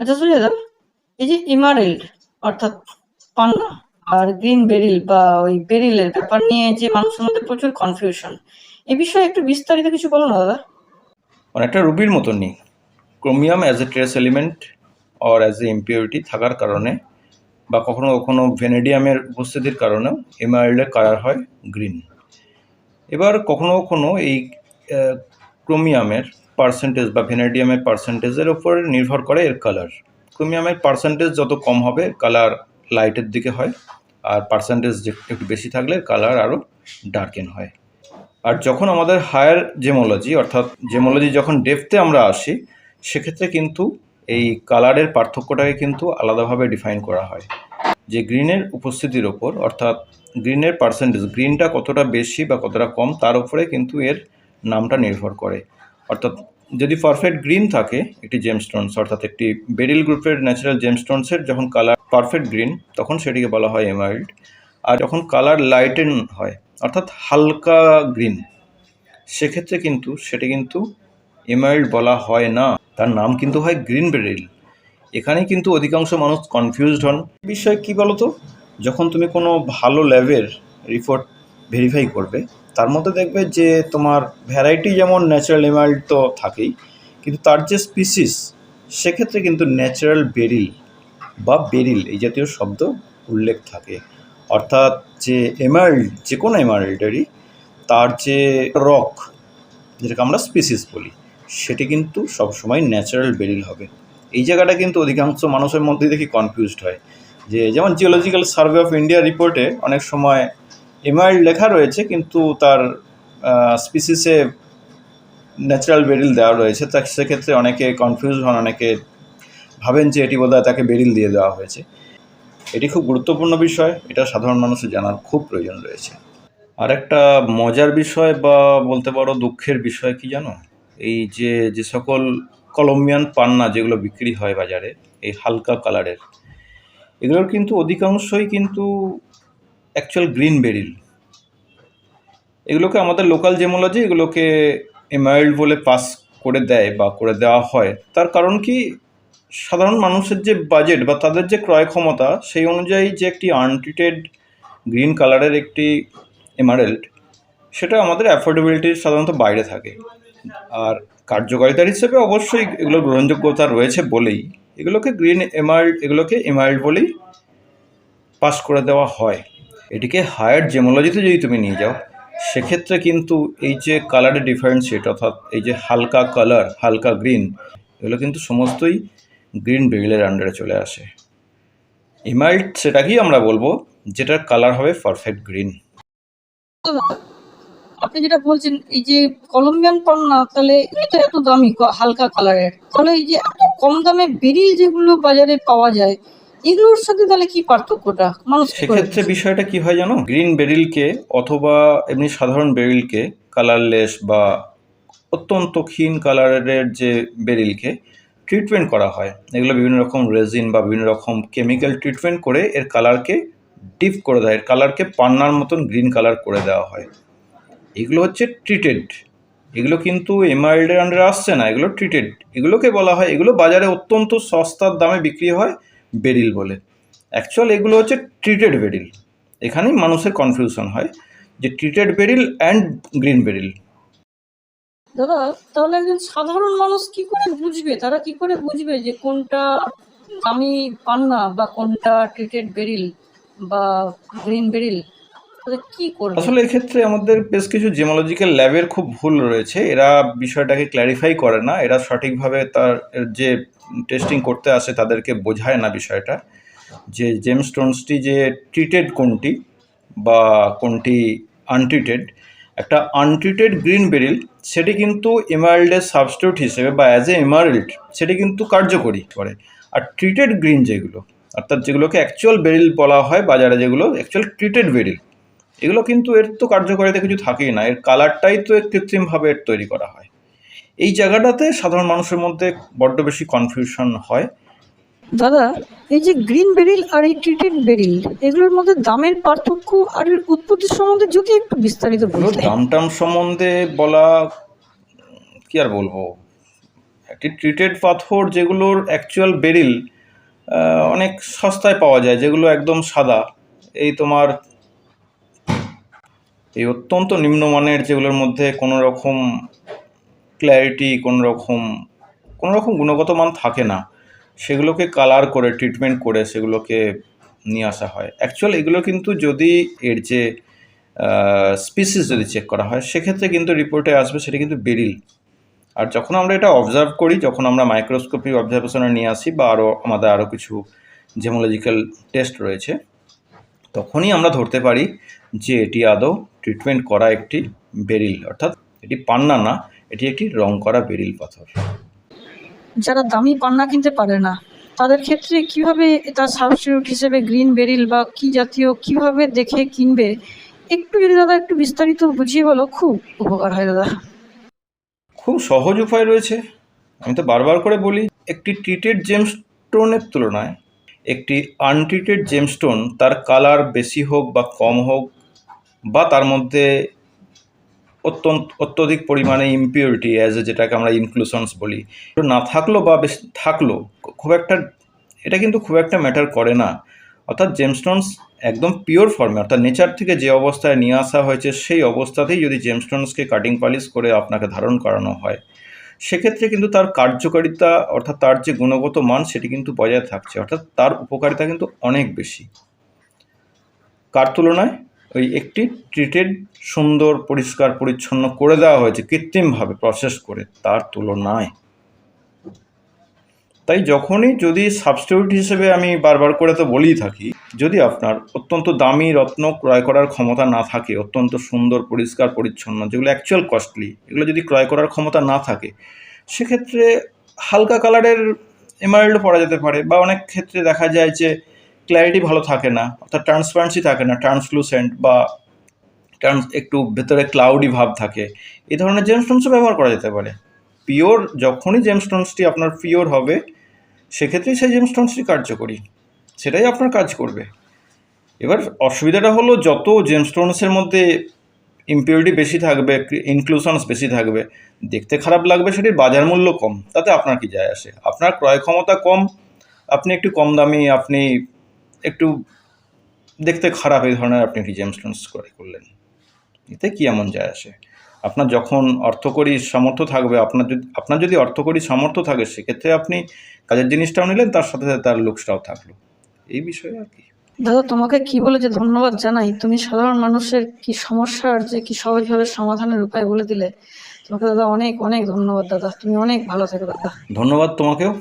আচ্ছা সুজাতা এই যে ইমারেল্ড অর্থাৎ পান্না আর গ্রিন বেরিল বা ওই বেরিলের ব্যাপার নিয়ে যে মানুষের মধ্যে প্রচুর কনফিউশন এই বিষয়ে একটু বিস্তারিত কিছু বলো না, দাদা। অনেকটা রুবির মতনই chromium as a trace element or as a impurity থাকার কারণে বা কখনো কখনো ভেনেডিয়ামের উপস্থিতির কারণেও এমারেল্ডের কালার হয় গ্রিন এবার কখনো কখনো এই ক্রোমিয়ামের পার্সেন্টেজ বা ভেনেডিয়ামের পার্সেন্টেজের উপর নির্ভর করে এর কালার ক্রোমিয়ামের পার্সেন্টেজ যত কম হবে কালার লাইটের দিকে হয়, আর পার্সেন্টেজ একটু বেশি থাকলে কালার আরও ডার্কেন হয়। আর যখন আমাদের হায়ার জেমোলজি অর্থাৎ জেমোলজি যখন ডেপথে আমরা আসি, সেক্ষেত্রে কিন্তু এই কালারের পার্থক্যটাকে কিন্তু আলাদাভাবে ডিফাইন করা হয়। যে গ্রিনের উপস্থিতির ওপর অর্থাৎ গ্রিনের পার্সেন্টেজ গ্রিনটা কতটা বেশি বা কতটা কম, তার উপরে কিন্তু এর নামটা নির্ভর করে। অর্থাৎ যদি পারফেক্ট গ্রিন থাকে একটি জেমস্টোনস অর্থাৎ একটি বেরিল গ্রুপের ন্যাচারাল জেমস্টোনসের যখন কালার পারফেক্ট গ্রিন তখন সেটিকে বলা হয় এমাইল্ড আর যখন কালার লাইটেন হয়, অর্থাৎ হালকা গ্রিন সেক্ষেত্রে কিন্তু সেটা কিন্তু এমাইল্ড বলা হয় না। তার নাম কিন্তু হয় গ্রিন বেরিল এখানেই কিন্তু অধিকাংশ মানুষ কনফিউজড হন। বিষয় কি বলতো? যখন তুমি কোনো ভালো ল্যাবের রিপোর্ট ভেরিফাই করবে তার মধ্যে দেখবে যে তোমার ভ্যারাইটি যেমন ন্যাচারাল এমাইল্ড তো থাকেই, কিন্তু তার যে স্পিসিস সেক্ষেত্রে কিন্তু ন্যাচারাল বেরিল বা বেরিল এই জাতীয় শব্দ উল্লেখ থাকে। অর্থাৎ যে এমার্ল্ড যে কোনো এমার্ল্ডেরই তার যে রক যেটাকে আমরা স্পিসিস বলি, সেটি কিন্তু সবসময় ন্যাচারাল বেরিল হবে। এই জায়গাটা কিন্তু অধিকাংশ মানুষের মধ্যেই দেখি কনফিউজড হয়। যে যেমন জিওলজিক্যাল সার্ভে অফ ইন্ডিয়া রিপোর্টে অনেক সময় এমার্ল্ড লেখা রয়েছে, কিন্তু তার স্পিসিসে ন্যাচারাল বেরিল দেওয়া রয়েছে। তা সেক্ষেত্রে অনেকে কনফিউজ হন, অনেকে ভাবেন যে এটি বোধহয় তাকে বেরিল দিয়ে দেওয়া হয়েছে। এটি খুব গুরুত্বপূর্ণ বিষয়, এটা সাধারণ মানুষের জানার খুব প্রয়োজন রয়েছে। আর একটা মজার বিষয় বা বলতে পারো দুঃখের বিষয় কি জানো? এই যে যে সকল কলম্বিয়ান পান্না যেগুলো বিক্রি হয় বাজারে, এই হালকা কালারের এগুলোর কিন্তু অধিকাংশই কিন্তু অ্যাকচুয়াল গ্রিন বেরিল এগুলোকে আমাদের লোকাল জেমোলজি এগুলোকে এমাইল্ড বলে পাস করে দেয় বা করে দেওয়া হয়। তার কারণ কি? সাধারণ মানুষের যে বাজেট বা তাদের যে ক্রয় ক্ষমতা, সেই অনুযায়ী যে একটি আনট্রিটেড গ্রিন কালারের একটি এমারেল্ড সেটা আমাদের অ্যাফোর্ডেবিলিটির সাধারণত বাইরে থাকে। আর কার্যকারিতার হিসেবে অবশ্যই এগুলোর গ্রহণযোগ্যতা রয়েছে বলেই। এগুলোকে গ্রিন এমার্ল্ড এগুলোকে এমার্ল্ড বলেই পাস করে দেওয়া হয়। এটিকে হায়ার জেমোলজিতে যদি তুমি নিয়ে যাও, সেক্ষেত্রে কিন্তু এই যে কালারের ডিফারেন্সিয়েট অর্থাৎ এই যে হালকা কালার হালকা গ্রিন এগুলো কিন্তু সমস্তই গ্রিন বেরিলের আন্ডারে চলে আসে। ইমাল্ট সেটাকেই আমরা বলব, যেটার কালার হবে পারফেক্ট গ্রিন আপনি যেটা বলছেন, এই যে কলম্বিয়ান পান্না তাহলে এটা এত দামি, হালকা কালারের তাহলে এই যে এত কম দামে বেরিল যেগুলো বাজারে পাওয়া যায় এগুলোর সাথে তাহলে কি পার্থক্যটা? মানুষ সেক্ষেত্রে বিষয়টা কি হয় জানো? গ্রিন বেরিলকে অথবা এমনি সাধারণ বেরিলকে কালারলেস বা অত্যন্ত ক্ষীণ কালারের যে বেরিলকে ট্রিটমেন্ট করা হয়। এগুলো বিভিন্ন রকম রেজিন বা বিভিন্ন রকম কেমিক্যাল ট্রিটমেন্ট করে এর কালারকে ডিপ করে দেয়। এর কালারকে পান্নার মতন গ্রিন কালার করে দেওয়া হয়। এগুলো হচ্ছে ট্রিটেড এগুলো কিন্তু এমআইল্ডের আন্ডারে আসছে না। এগুলো ট্রিটেড এগুলোকে বলা হয় এগুলো বাজারে অত্যন্ত সস্তার দামে বিক্রি হয়। বেরিল বলে। অ্যাকচুয়াল এগুলো হচ্ছে ট্রিটেড বেরিল। এখানেই মানুষের কনফিউশন হয় যে treated beryl and green beryl. দাদা তাহলে একজন সাধারণ মানুষ কি করে বুঝবে? তারা কি করে বুঝবে যে কোনটা দামি পান্না বা কোনটা ট্রিটেড বেরিল বা গ্রিন বেরিল? কি করবে? আসলে এক্ষেত্রে আমাদের বেশ কিছু জেমোলজিক্যাল ল্যাবের খুব ভুল রয়েছে। এরা বিষয়টাকে ক্ল্যারিফাই করে না। এরা সঠিকভাবে তার যে টেস্টিং করতে আসে তাদেরকে বোঝায় না বিষয়টা, যে জেমস্টোনসটি যে ট্রিটেড কোনটি বা কোনটি আনট্রিটেড একটা আনট্রিটেড গ্রিন বেরিল সেটি কিন্তু এমারেল্ডের সাবস্টিটিউট হিসেবে বা অ্যাজ এ এমারেল্ড সেটি কিন্তু কার্যকরী করে। আর ট্রিটেড গ্রিন যেগুলো, অর্থাৎ যেগুলোকে অ্যাকচুয়াল বেরিল বলা হয়, বাজারে যেগুলো অ্যাকচুয়াল ট্রিটেড বেরিল এগুলো কিন্তু এর তো কার্যকারিতা কিছু থাকেই না, এর কালারটাই তো কৃত্রিমভাবে এর তৈরি করা হয়। এই জায়গাটাতে সাধারণ মানুষের মধ্যে বড্ড বেশি কনফিউশন হয়। দাদা এই যে গ্রিন বেরিল আর এই ট্রিটেড বেরিল এগুলোর মধ্যে দামের পার্থক্য আর উৎপত্তি সম্বন্ধে যদি একটু বিস্তারিত এগুলো বলতে দাম টাম সম্বন্ধে বলা কি আর বলব? একটি ট্রিটেড পাথর যেগুলোর অ্যাকচুয়াল বেরিল অনেক সস্তায় পাওয়া যায় যেগুলো একদম সাদা। এই তোমার এই অত্যন্ত নিম্নমানের যেগুলোর মধ্যে কোনো রকম ক্ল্যারিটি কোনো রকম কোনো রকম গুণগত মান থাকে না। সেগুলোকে কালার করে ট্রিটমেন্ট করে সেগুলোকে নিয়ে আসা হয়। অ্যাকচুয়াল এগুলো কিন্তু যদি এর যে স্পিসিস যদি চেক করা হয়, সেক্ষেত্রে কিন্তু রিপোর্টে আসবে সেটা কিন্তু বেরিল আর যখন আমরা এটা অবজার্ভ করি, যখন আমরা মাইক্রোস্কোপি অবজারভেশনে নিয়ে আসি বা আরও আমাদের আরও কিছু জেমোলজিক্যাল টেস্ট রয়েছে, তখনই আমরা ধরতে পারি যে এটি আদৌ ট্রিটমেন্ট করা একটি বেরিল অর্থাৎ এটি পান্না না এটি একটি রং করা বেরিল পাথর। যারা দামি পান্না কিনতে পারে না তাদের ক্ষেত্রে কীভাবে তার সাবস্টিটিউট হিসেবে গ্রিন বেরিল বা কি জাতীয় কীভাবে দেখে কিনবে একটু যদি দাদা একটু বিস্তারিত বুঝিয়ে বলো খুব উপকার হয় দাদা। খুব সহজ উপায় রয়েছে। আমি তো বারবার করে বলি একটি ট্রিটেড জেমস জেমস্টোনের তুলনায় একটি আনট্রিটেড জেমস্টোন তার কালার বেশি হোক বা কম হোক বা তার মধ্যে অত্যন্ত, অত্যধিক পরিমাণে ইম্পিউরিটি অ্যাজ এ যেটাকে আমরা ইনক্লুশনস বলি। না থাকল বা বেশ থাকল, খুব একটা, এটা কিন্তু খুব একটা ম্যাটার করে না। অর্থাৎ জেমস্টোনস একদম পিওর ফর্মে অর্থাৎ নেচার থেকে যে অবস্থায় নিয়ে আসা হয়েছে, সেই অবস্থাতেই যদি জেমস্টোনসকে কাটিং পালিশ করে আপনাকে ধারণ করানো হয়, সেক্ষেত্রে কিন্তু তার কার্যকারিতা, অর্থাৎ তার যে গুণগত মান, সেটি কিন্তু বজায় থাকছে। অর্থাৎ তার উপকারিতা কিন্তু অনেক বেশি। কার তুলনায়? ওই একটি ট্রিটেড সুন্দর, পরিষ্কার, পরিচ্ছন্ন করে দেওয়া হয়েছে, কৃত্রিমভাবে প্রসেস করে তার তুলনায়। তাই যখনই যদি সাবস্টিটিউট হিসেবে আমি বারবার করে তো বলেই থাকি, যদি আপনার অত্যন্ত দামি রত্ন ক্রয় করার ক্ষমতা না থাকে, অত্যন্ত সুন্দর, পরিষ্কার, পরিচ্ছন্ন, যেগুলো অ্যাকচুয়াল কস্টলি এগুলো যদি ক্রয় করার ক্ষমতা না থাকে, সেক্ষেত্রে হালকা কালারের এমারেল্ডও পরা যেতে পারে, বা অনেক ক্ষেত্রে দেখা যায় যে ক্ল্যারিটি ভালো থাকে না, অর্থাৎ ট্রান্সপারেন্সি থাকে না ট্রান্সলুসেন্ট বা ট্রান্স একটু ভেতরে ক্লাউডি ভাব থাকে এই ধরনের জেমস্টোনসও ব্যবহার করা যেতে পারে। পিওর যখনই জেমস্টোনসটি আপনার পিওর হবে, সেক্ষেত্রেই সেই জেমস্টোনসটি কার্যকরী, সেটাই আপনার কাজ করবে। এবার অসুবিধাটা হলো যত জেমস্টোনসের মধ্যে ইম্পিউরিটি বেশি থাকবে ইনক্লুশনস বেশি থাকবে, দেখতে খারাপ লাগবে সেটির বাজার মূল্য কম, তাতে আপনার কি যায় আসে? আপনার ক্রয় ক্ষমতা কম, আপনি একটু কম দামি, আপনি দেখতে খারাপ এই ধরনের আপনি একটি জেমস্টোনস ক্রয় করলেন। এতে কি এমন যায় আসে? আপনার যখন অর্থকরী সামর্থ্য থাকবে আপনার যদি আপনার যদি অর্থকরী সামর্থ্য থাকে সেক্ষেত্রে আপনি কাজের জিনিসটাও নিলেন তার সাথে সাথে তার লুকসটাও থাকল। এই বিষয়ে আর কি? দাদা তোমাকে কি বলে যে ধন্যবাদ জানাই। তুমি সাধারণ মানুষের কি সমস্যার যে কি সহজভাবে সমাধানের উপায় বলে দিলে তোমাকে দাদা অনেক অনেক ধন্যবাদ দাদা। তুমি অনেক ভালো থেকো দাদা। ধন্যবাদ তোমাকেও।